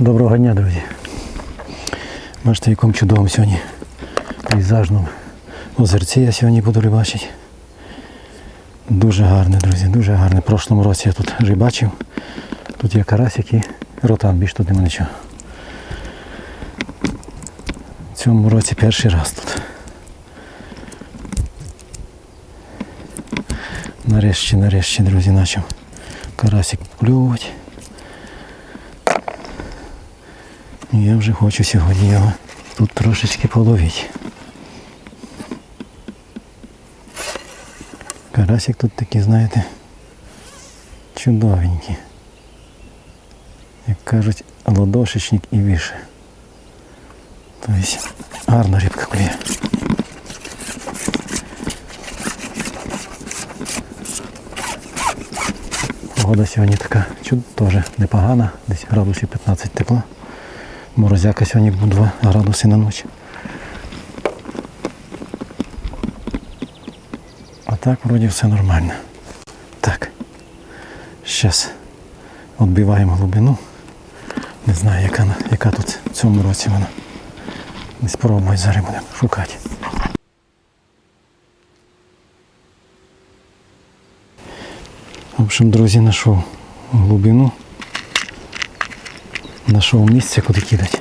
Доброго дня, друзі. Бачите, якому чудовому сьогодні пейзажному озерці я сьогодні буду рибачити. Дуже гарне, друзі, дуже гарне. В прошлому році я тут рибачив. Тут є карасик і ротан, більш тут нема нічого. В цьому році перший раз тут. Нарешті, нарешті, друзі, почав карасик покльовувати. І я вже хочу сьогодні його тут трошечки половити. Карасик тут такий, знаєте, чудовенький. Як кажуть, ладошечник і вище. Тобто гарна рибка клює. Погода сьогодні така чуд теж непогана, десь градусів 15 тепла. Морозяка сьогодні був 2 градуси на ніч. А так вроді все нормально. Так. Зараз відбиваємо глибину. Не знаю, яка, яка тут в цьому році вона. Не спробуй зараз будемо шукати. В общем, друзі, знайшов глибину. Знайшов місце, куди кидати.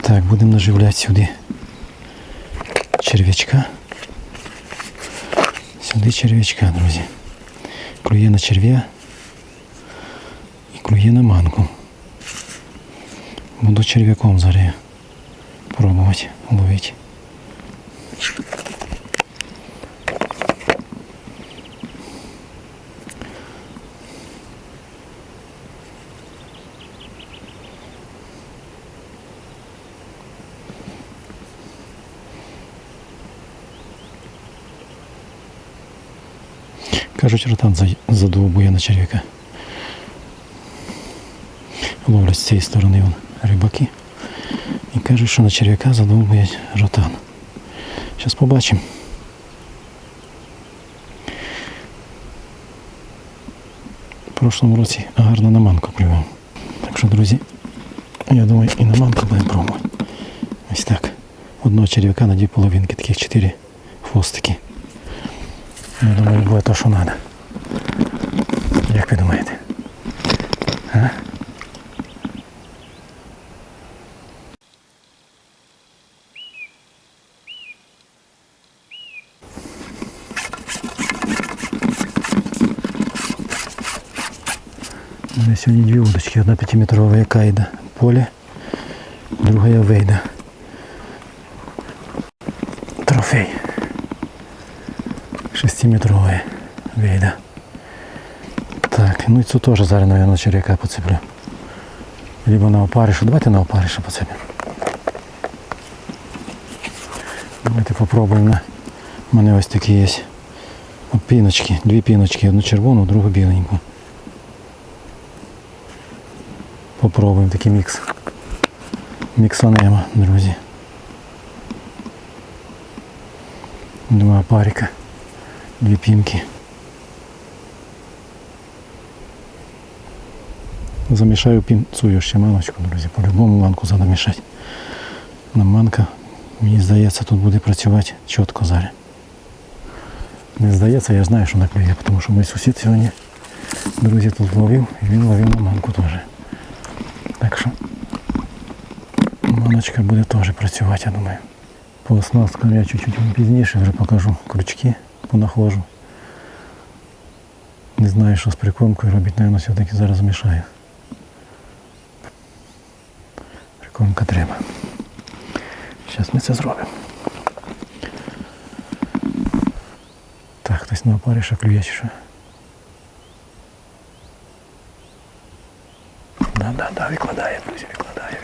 Так, будемо наживляти сюди черв'ячка. Сюди черв'ячка, друзі. Клює на черв'я і клює на манку. Буду черв'яком зараз пробувати ловити. Кажуть, ротан за- задовбує на черв'яка. Ловлять з цієї сторони вон, рибаки. І кажуть, що на черв'яка задовбує ротан. Зараз побачимо. В прошлому році гарно на манку клював. Так що, друзі, я думаю, і на манку будемо пробувати. Ось так. Одного черв'яка на дві половинки, таких чотири хвостики. Я думаю, буде то, що треба. Як ви думаєте? А? У мене сьогодні дві удочки. Одна п'ятиметрова кайда поле, друга вейда. Трофей. Шестиметровая вейда. Так, ну і цю теж зараз, наверное, черв'яка поцеплю. Либо на опаришу. Давайте на опаришу поцепимо. Давайте попробуємо. на- У мене ось такі є От піночки, дві піночки, одну червону, другу біленьку. Попробуємо такий мікс. Міксанемо, друзі. Два парика, дві пінки. Замішаю пінцую ще маночку, друзі. По-любому манку треба мішати. На манка, мені здається, тут буде працювати чітко зараз. Не здається, я знаю, що наклює, тому що мій сусід сьогодні, друзі, тут ловив, і він ловив на манку теж. Так що маночка буде теж працювати, я думаю. По оснасткам я чуть-чуть вам пізніше вже покажу крючки, Понаходжу. Не знаю, що з прикормкою робити, напевно, все-таки зараз змішаю. Прикормка треба. Зараз ми це зробимо. Так, хтось на опаріша клює чи що? Да, да, да, викладає, друзі, викладає.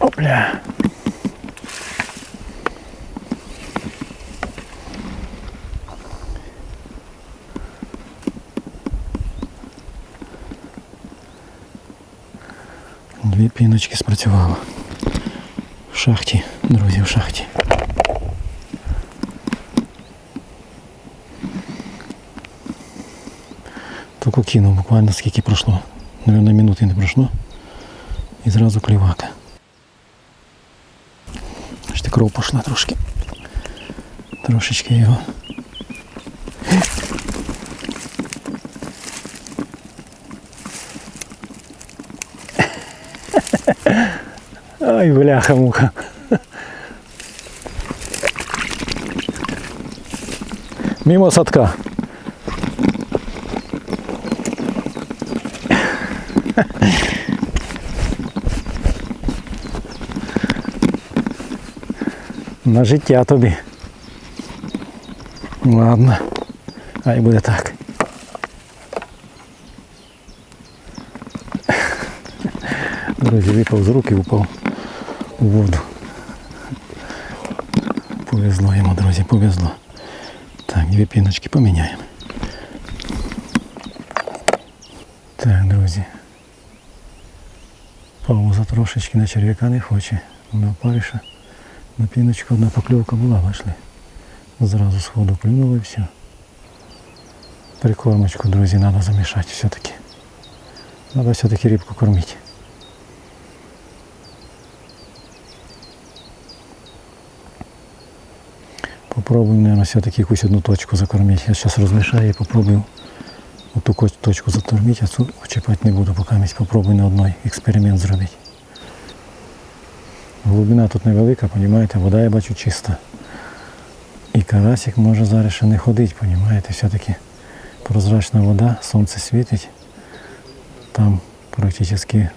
Опля. Дві піночки спрацювало. шахті, друзі, в шахті. Тільки кинув буквально скільки пройшло. Наверное, минути не пройшло. І зразу клівака. Аж кров пішла трошки. Трошечки його. Ай, бляха-муха. Мимо садка. На життя тобі. Ладно. Хай буде так. Друзі, випав з рук і упав у воду. Повезло йому, друзі, повезло. Так, дві піночки поміняємо. Так, друзі. Пауза трошечки на черв'яка не хоче. На опариша. На піночку одна покльовка була, бачили. Зразу сходу плюнули і все. Прикормочку, друзі, треба замішати все-таки. Треба все-таки рибку кормити. Попробуем, наверное, все-таки якусь одну точку закормить. Я сейчас розмішаю і попробую оту точку закормити, а цю чіпати не буду, поки місць попробую на одной експеримент зробити. Глибина тут невелика, розумієте, вода я бачу чиста. І карасик може зараз ще не ходить, розумієте, все-таки прозрачна вода, сонце світить. Там практично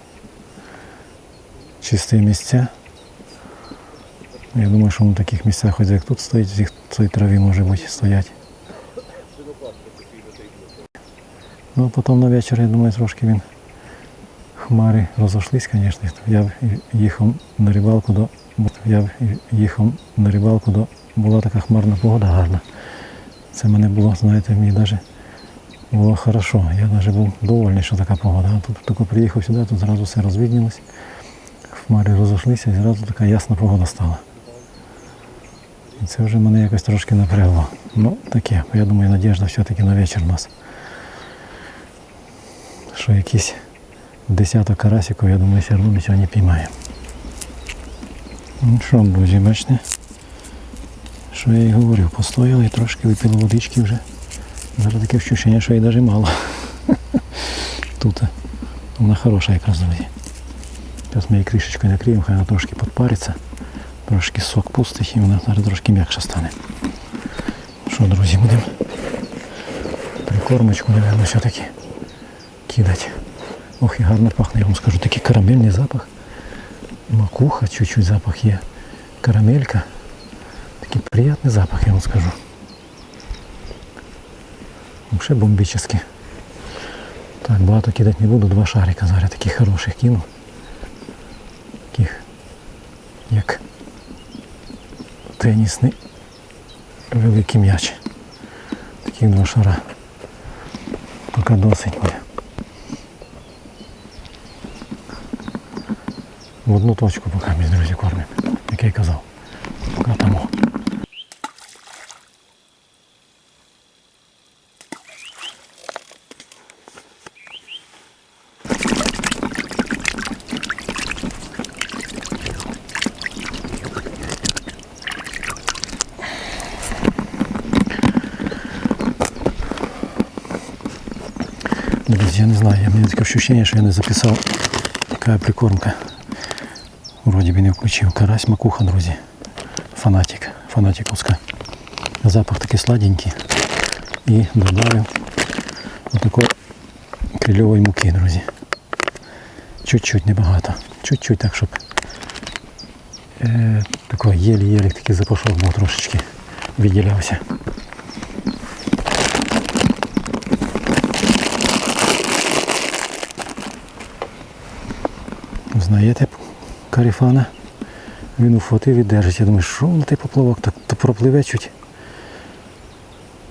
чисті місця. Я думаю, що на таких місцях, хоч як тут стоїть, в цій траві може бути стоять. Ну, а потім на вечір, я думаю, трошки він хмари розійшлись, звісно. Я їхав на рибалку до. Я їхав на рибалку до. Була така хмарна погода гарна. Це мене було, знаєте, мені навіть було хорошо. Я навіть був довольний, що така погода. Тут тільки приїхав сюди, тут зразу все розвіднілось. Хмари розійшлися і зразу така ясна погода стала. І це вже мене якось трошки напрягло. Ну, таке, я думаю, надіжда все-таки на вечір у нас. Що якісь десяток карасиків, я думаю, все одно ми сьогодні піймаємо. Ну що, друзі, бачите? Що я і говорив, постояли, трошки випили водички вже. Зараз таке вчущення, що її навіть мало. Тут вона хороша якраз, друзі. Зараз ми її кришечкою накриємо, хай вона трошки підпариться. Трошки сок пустить і вона зараз трошки м'якша стане. Що, друзі, будемо прикормочку, мабуть, все-таки кидати. Ох, і гарно пахне, я вам скажу, такий карамельний запах. Макуха, чуть-чуть запах є. Карамелька. Такий приятний запах, я вам скажу. Вообще бомбически. Так, багато кидати не буду, два шарика зараз таких хороших кину. Таких, як тенісний великий м'яч. Таких два шара. Поки досить буде. В одну точку поки ми, друзі, кормимо, як я й казав. Друзі, я не знаю, я мені таке ощущение, що я не записав, яка прикормка. Вроді би не включив. Карась макуха, друзі. Фанатик. Фанатиківська. Запах такий сладенький. І додав отакої крильової муки, друзі. Чуть-чуть небагато. Чуть-чуть так, щоб е, такий єлі-єлі такий запашок був трошечки відділявся. Знаєте, каріфана. Він ухватив і держить. Я думаю, що на той поплавок так то пропливе чуть.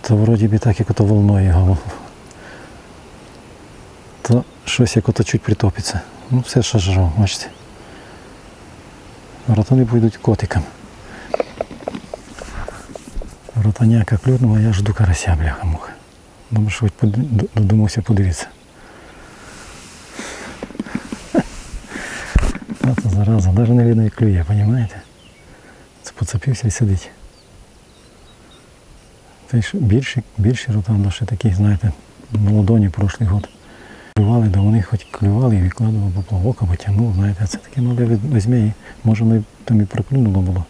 То вроді би так, як ото волною його. То щось як ото чуть притопиться. Ну все жрав, бачите. Ротани пойдуть котикам. Ротаняка клюнула, я жду карася, бляха муха. Думаю, що додумався подивитися. А то зараза, навіть не видно, як клює, розумієте? Це поцепився і сидить. Це ж більші, більші ротанда ще такі, знаєте, на ладоні прошлий год. Клювали, да вони хоч клювали і відкладував поплавок або тягнув, знаєте, це таке мале від- візьме і може воно там і проклюнуло було.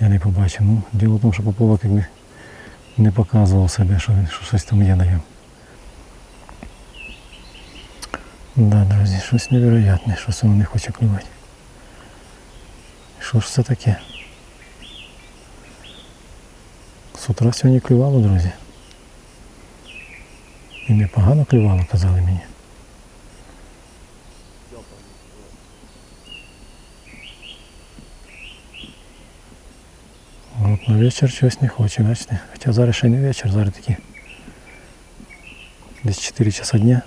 Я не побачив. Ну, діло в тому, що поплавок якби не показував себе, що, він- що щось там є на ньому. Да, друзі, щось невероятне, щось воно не хоче клювати. Що ж це таке? З утра сьогодні клювало, друзі. І непогано клювало, казали мені. От на вечір щось не хоче, бачите. Хоча зараз ще не вечір, зараз такі. Десь 4 часа дня.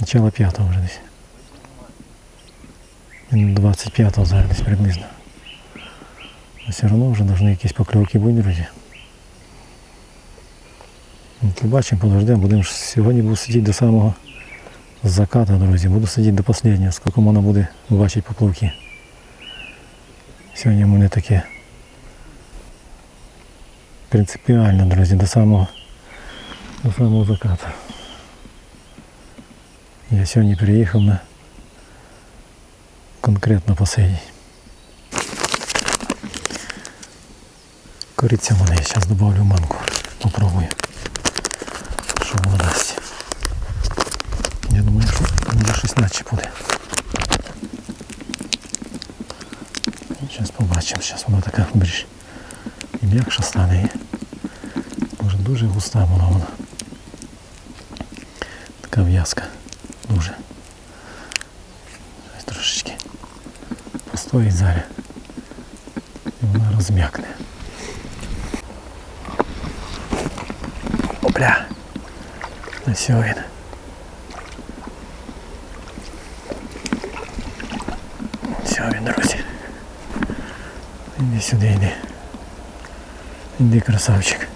Начало п'ятого вже десь. Він 25-го зараз десь приблизно. А все одно вже повинні якісь покльовки бути, друзі. Ну, Побачимо, подождемо, будемо ж сьогодні буду сидіти до самого заката, друзі. Буду сидіти до останнього, скільки можна буде бачити поплавки. Сьогодні в мене таке принципіально, друзі, до самого, до самого закату. Я сьогодні приїхав на конкретно посидіти. Кориця в мене, я зараз добавлю в манку. Попробую. Що воно дасть. Я думаю, що може щось наче буде. Зараз побачимо, зараз вона така більш і м'якша стане. І може дуже густа вона вона. Така в'язка. постоїть зараз. І вона розм'якне. Опля. Ось він. Все він, друзі. Іди сюди, йди. Іди, красавчик.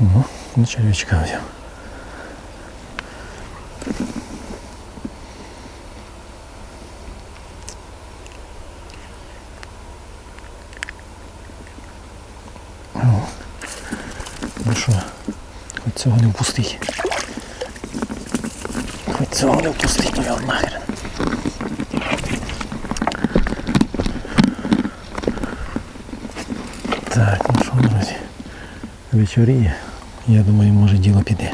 Ого, на червячка взяв. Що, хоч цього не впустить. Хоч цього не впустить, ну його нахрен. Так, ну що, друзі, вечоріє. Я думаю, може діло піде.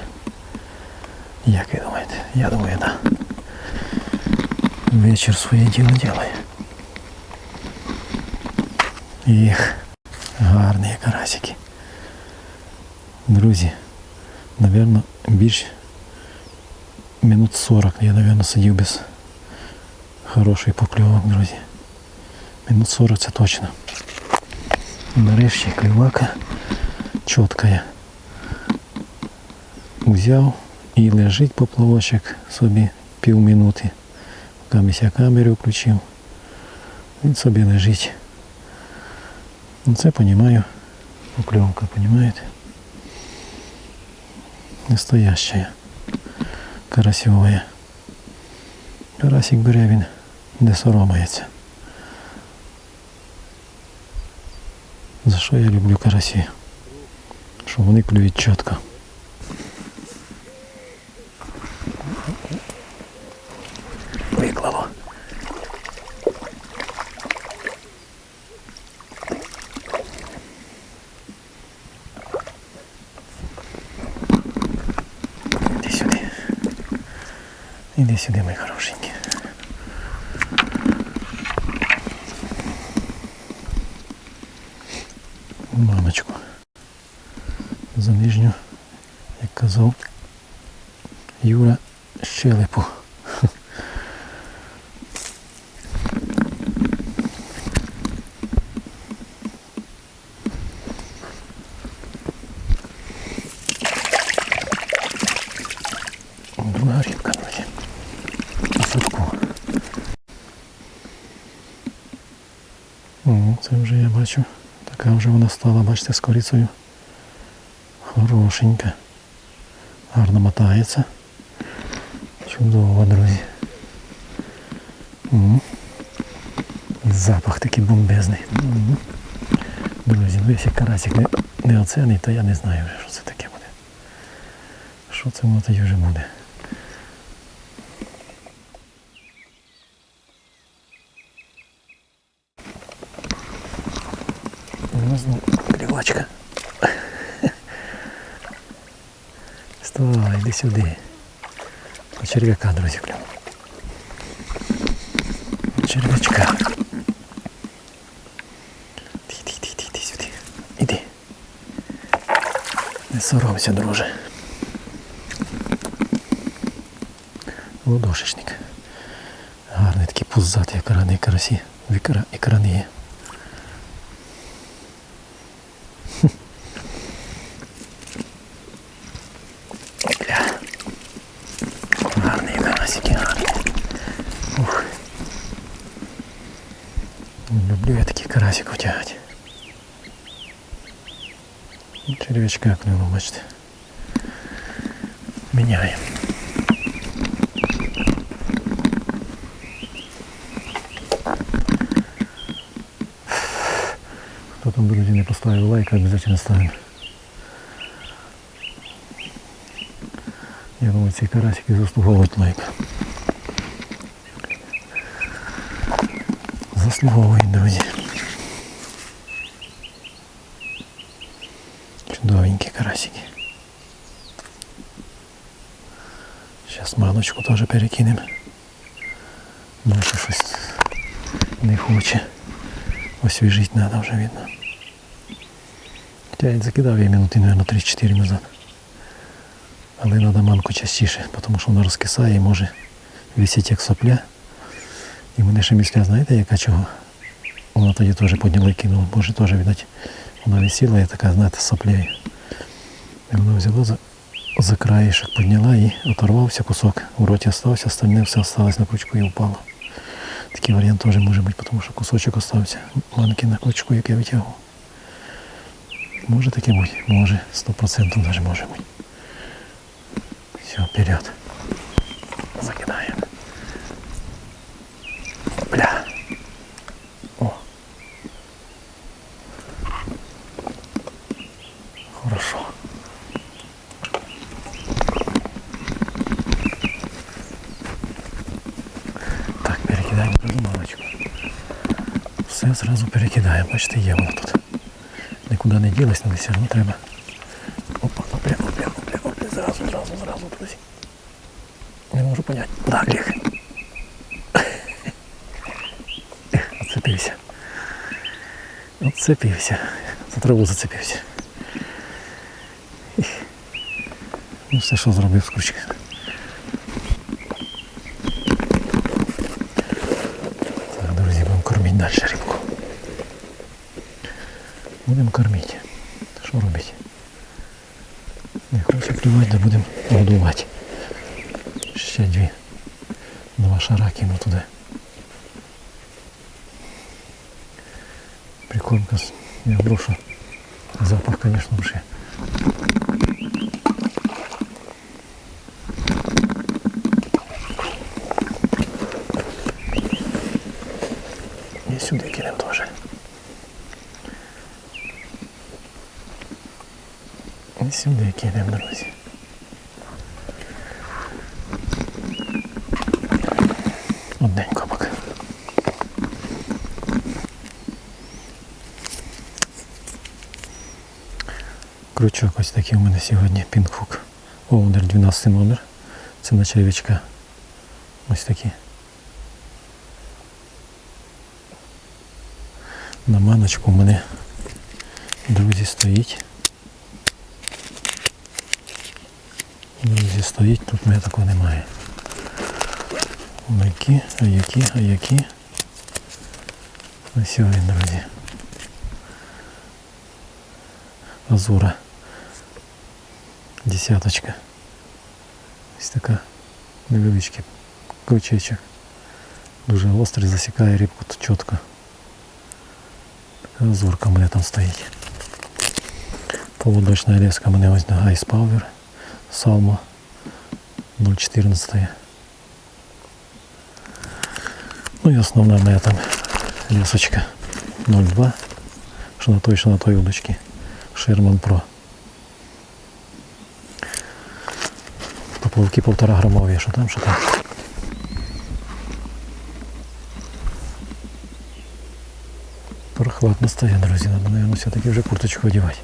Як ви думаєте? Я думаю, так. Да. Вечір своє діло ділає. Їх сидів без хорошої покльовок, друзі. Минут 40 це точно. Нарешті клювака чітка. Взяв і лежить поплавочок собі півминути. Поки я камеру включив. Він собі лежить. Ну це понімаю. Покльовка, понімаєте? Настоящая. Карасьовая. Карасик бере він, де соромається. За що я люблю карасі? Що вони клюють чітко. Виклало. Іди сюди. Іди сюди, мої хорошенькі. Мамочку. За нижню, як казав Юра щелепу. така рибка, друзі. На садку. О, це вже я бачу. Така вже вона стала, бачите, з корицею. Хорошенька. Гарно мотається. Чудово, друзі. М. Запах такий бомбезний. М. Друзі, ну якщо карасик не, не оценить, то я не знаю вже, що це таке буде. Що це воно вже буде. Ну, знову клівачка. Вставай, йди сюди. По черв'яка, друзі, клюв. По черв'ячка. Іди, іди, іди, іди сюди. Іди. Не соромся, друже. Ладошечник. Гарний такий пузатий, як раний карасі. Вікра і крани є. Бля. Гарний карасики, гарний. Ух. Люблю я таких карасиків тягати. Червячка клюнув, бачите. Міняємо. Хто там, друзі, не поставив лайк, обов'язково ставимо. Я думаю, ці карасики заслуговують лайк. Заслуговують, друзі. Зараз маночку теж перекинемо. Бачу, щось не хоче. Освіжити треба вже видно. Хоча я закидав її минути, мабуть, 3-4 назад. Але треба манку частіше, тому що вона розкисає і може висіти як сопля. І мене ще місля, знаєте, яка чого? Вона тоді теж підняла і кинула. Може теж, видать, вона висіла і така, знаєте, з сопляю. І вона взяла за, за краєшок, підняла і оторвався кусок. У роті остався, остальне все осталось на крючку і впало. Такий варіант теж може бути, тому що кусочок остався манки на крючку, як я витягував. Може таке бути, може, 100% навіть може бути. Все, вперед. Закидаем. Бля. О. Хорошо. Так, перекидаємо одну малочку. Все зразу перекидаємо. Бачите, є воно тут. Нікуди не ділось, але все одно треба. Опа, опля, опля, опля, опля, зразу, зразу, зразу, друзі. Не можу поняти. Да, Олег. Оцепився. Оцепився. За траву зацепився. Ну все, що зробив з крючка. Будемо кормити. Що робити? Не хоче клювати, да будемо годувати. Ще дві. Два шара кину туди. Прикормка, я брошу. Запах, звісно, вже. Сюди кинемо, друзі. Одненько поки. Крючок ось такий у мене сьогодні пінкхук. Овдер 12 номер. Це на червячка. Ось такі. На маночку у мене, друзі, стоїть. Друзі, стоїть, тут мене такого немає. Які, а які, а які. Ось він, друзі. Азура. Десяточка. Ось така Невеличкий крючечок. Дуже гострий, засікає рибку тут чітко. Така зорка в мене там стоїть. Поводочна леска мене ось на Ice Power. 0,14. Ну і основна в мене там лесочка 0,2. Що на той, що на той удочці. Sherman Pro. Поплавки полтора грамові, що там, що там. Прохладно стає, друзі, надо, наверное, все-таки вже курточку одягати.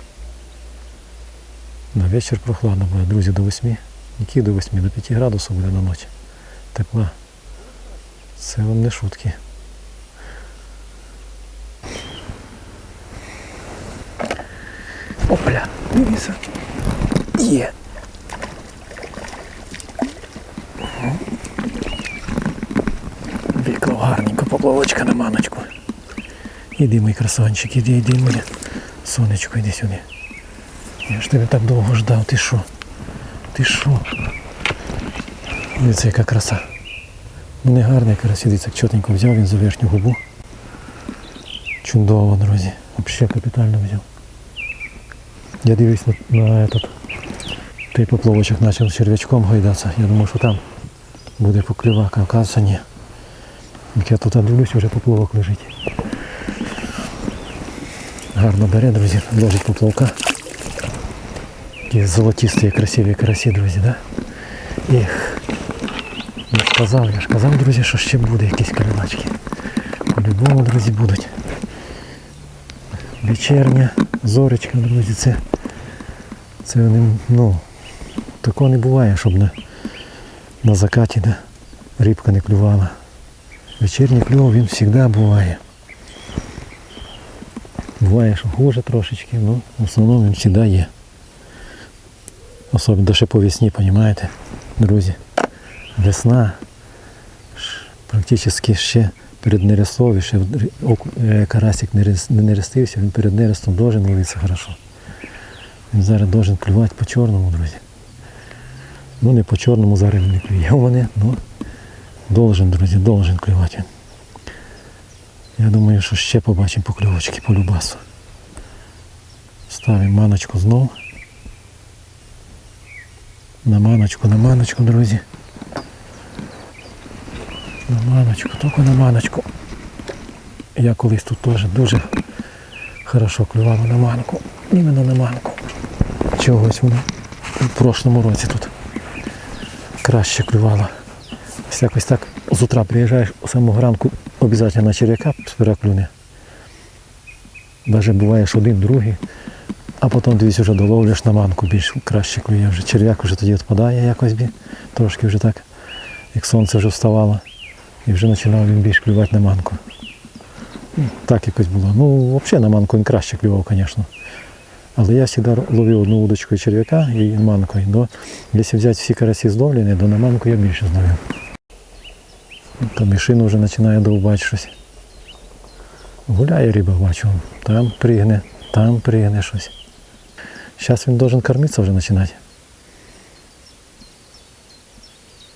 На вечір прохладно буде, друзі, до 8. Які до 8, до 5 градусів буде на ночі. Тепла. Це вам не шутки. Опля, дивіться. Є. Вікло гарненько, поплавочка на маночку. Іди, мій красавчик, іди, іди, моє сонечко, іди сюди. Я ж тебе так довго ждав, ти що? Ти що? Дивіться, яка краса. Ну не гарний карась, дивіться, чотенько взяв він за верхню губу. Чудово, друзі. Взагалі капітально взяв. Я дивлюсь на, на этот. Той поплавочок почав черв'ячком гайдатися. Я думав, що там буде поклювака, оказується ні. Як я тут дивлюсь, вже поплавок лежить. Гарно бере, друзі, ложить поплавка. Такі золотисті, красиві карасі, друзі, да? Ех. Я ж я ж казав, друзі, що ще буде якісь калиначки. По-любому, друзі, будуть. Вечерня, зоречка, друзі, це, це ну, такого не буває, щоб на, на закаті да, рибка не клювала. Вечірній клюв він завжди буває. Буває, що хуже трошечки, ну в основному він завжди є. Особливо ще по весні, розумієте, друзі. Весна практично ще перед нерестом, ще е, карасик не рес- не нерестився, він перед нерестом должен ловитися хорошо. Він зараз должен клювати по чорному, друзі. Ну не по чорному зараз не клює у мене, ну должен, друзі, должен клювати він. Я думаю, що ще побачимо покльовочки по любасу. Ставимо маночку знову. На маночку, на маночку, друзі. На маночку, тільки на маночку. Я колись тут теж дуже хорошо клював на манку. Іменно на манку. Чогось воно в прошлому році тут краще клювало. Ось якось так з утра приїжджаєш у самого ранку обов'язково на черв'яка сперва клюне. Навіть буває, що один, другий, а потім дивись вже доловлюєш на манку більш краще клює. Вже черв'як вже тоді відпадає якось бі, трошки вже так, як сонце вже вставало. І вже починав він більш клювати на манку. Ну, Так якось було. Ну, взагалі на манку він краще клював, звісно. Але я завжди ловив одну удочку черв'яка і манкою. Но якщо взяти всі карасі зловлені, то на манку я більше зловив. Та мішину вже починає довбати щось. Гуляє риба, бачу. Там пригне, там пригне щось. Зараз він должен кормитися вже починати.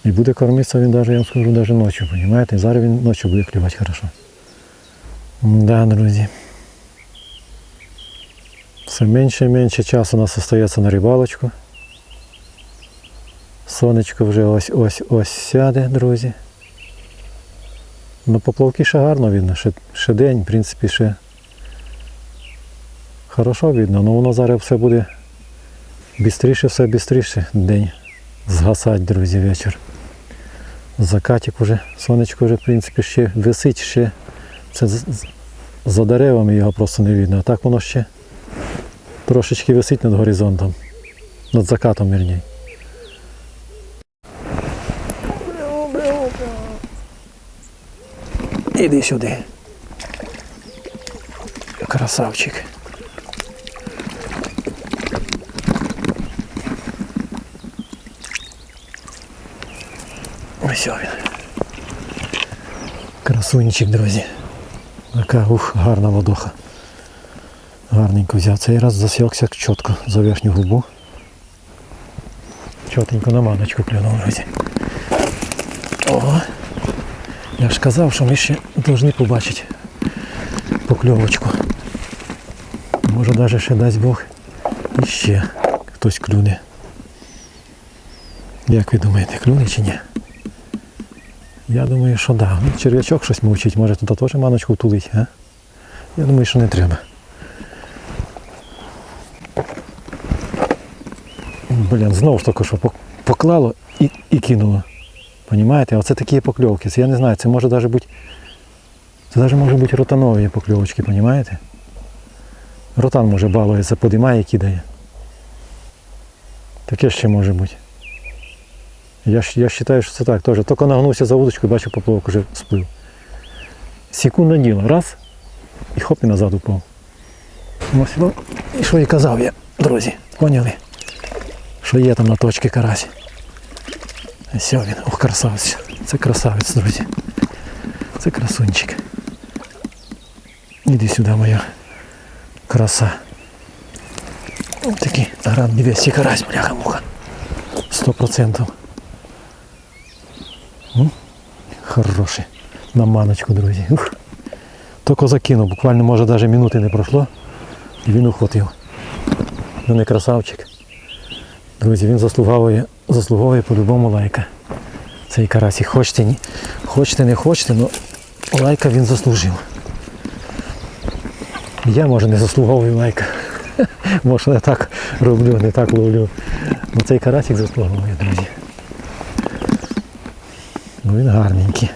І буде кормитися він навіть, я вам скажу, навіть ночі, розумієте? Зараз він ночі буде клювати хорошо. Да, друзі. Все менше і менше часу у нас залишається на рибалочку. Сонечко вже ось ось ось сяде, друзі. Ну, поплавки ще гарно видно, ще, ще день, в принципі, ще хорошо видно, але воно зараз все буде бістріше, все бістріше день згасать, друзі, вечір. Закатик вже, сонечко вже, в принципі, ще висить, ще це за деревами його просто не видно. А так воно ще трошечки висить над горизонтом. Над закатом, вірніше. Іди сюди. Красавчик. Ось він. Красунчик, друзі. Така ух, гарна водоха. Гарненько взяв. Цей раз засікся чітко за верхню губу. Чотенько на маночку клюнув, друзі. О, я ж казав, що ми ще повинні побачити покльовочку. Може навіть ще дасть Бог іще хтось клюне. Як ви думаєте, клюне чи ні? Я думаю, що да. Ну, черв'ячок щось мовчить, може тут теж маночку втулить, а? Я думаю, що не треба. Блін, знову ж таки, що поклало і, і кинуло. Понімаєте? Оце такі покльовки. Це я не знаю, це може навіть бути. Це навіть може бути ротанові покльовочки, понімаєте? Ротан може балується, подимає і кидає. Таке ще може бути. Я, ж- я вважаю, що це так теж. Тільки нагнувся за удочку і бачу, поплавок вже сплив. Секундне діло. Раз. І хоп, і назад упав. Ось, ну, і що і казав я, друзі, поняли? Що є там на точці карась. Ось він, ох, красавець. Це красавець, друзі. Це красунчик. Іди сюди, моя краса. Ось такий гран 200 карась, бляха-муха. Сто процентів. М? Хороший. На маночку, друзі. Ух. Тільки закинув, буквально може навіть минути не пройшло. І він ухватив. Ну не красавчик. Друзі, він заслуговує, заслуговує по-любому лайка. Цей карась. І хочете, ні. Хочете, не хочете, але лайка він заслужив. Я може не заслуговую лайка. Може не так роблю, не так ловлю. Ну цей карасик заслуговує, друзі. Ну він гарненький.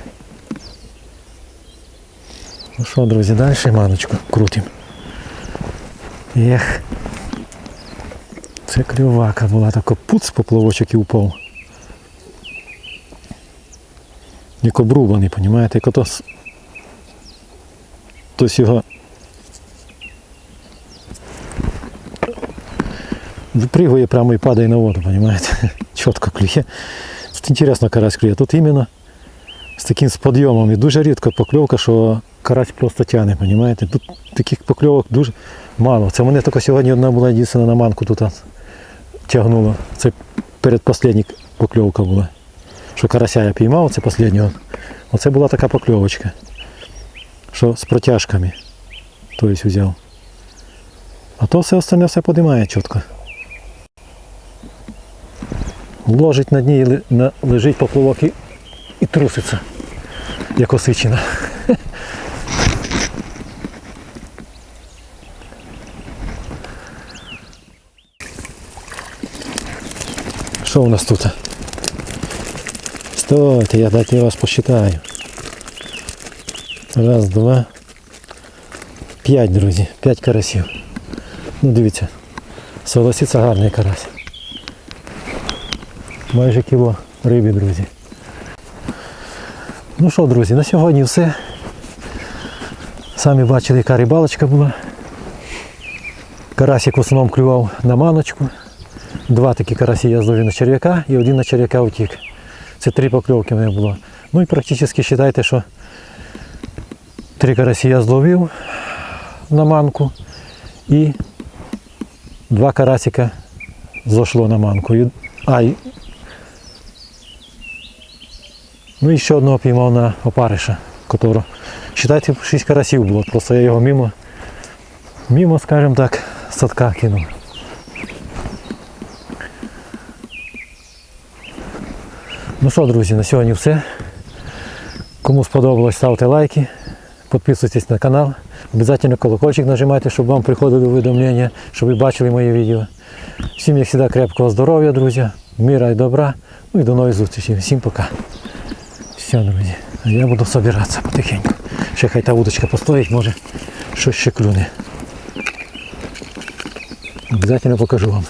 Ну що, друзі, далі маночку крутим. Ех. Це клювака була така пуц поплавочок і упав. Як обрубаний, понімаєте, як ото хтось його випригує прямо і падає на воду, понімаєте? Чітко клює. Тут інтересно карась клює. Тут іменно з таким з підйомом. І дуже рідко покльовка, що карась просто тягне, понімаєте? Тут таких покльовок дуже мало. Це мене тільки сьогодні одна була єдина на манку тут тягнула. Це передпоследня покльовка була. Що карася я піймав, це останнього. Оце була така покльовочка. Що з протяжками. Тобто взяв. А то все остальне все подимає чітко. Ложить на дні лежить поплавок і, і труситься, як осичина. Що у нас тут? Стойте, я дайте вас посчитаю. Раз, два. П'ять, друзі. П'ять карасів. Ну дивіться. Согласиться гарний карась. Майже кіло риби, друзі. Ну що, друзі, на сьогодні все. Самі бачили, яка рибалочка була. Карасик в основному клював на маночку. Два такі карасі я зловив на черв'яка і один на черв'яка утік. Це три покльовки в мене було. Ну і практично вважайте, що три карасі я зловив на манку і два карасика зайшло на манку. А, і... Ну і ще одного піймав на опариша, которого, вважайте, шість карасів було, просто я його мимо, мимо, скажімо так, садка кинув. Ну що, друзі, на сьогодні все. Кому сподобалось, ставте лайки, підписуйтесь на канал. Обязательно колокольчик нажимайте, щоб вам приходили увідомлення, щоб ви бачили мої відео. Всім, як завжди, крепкого здоров'я, друзі, мира і добра. Ну і до нових зустрічей. Всім пока. Все, друзі. Я буду збиратися потихеньку. Ще хай та удочка постоїть, може щось ще клюне. Обязательно покажу вам.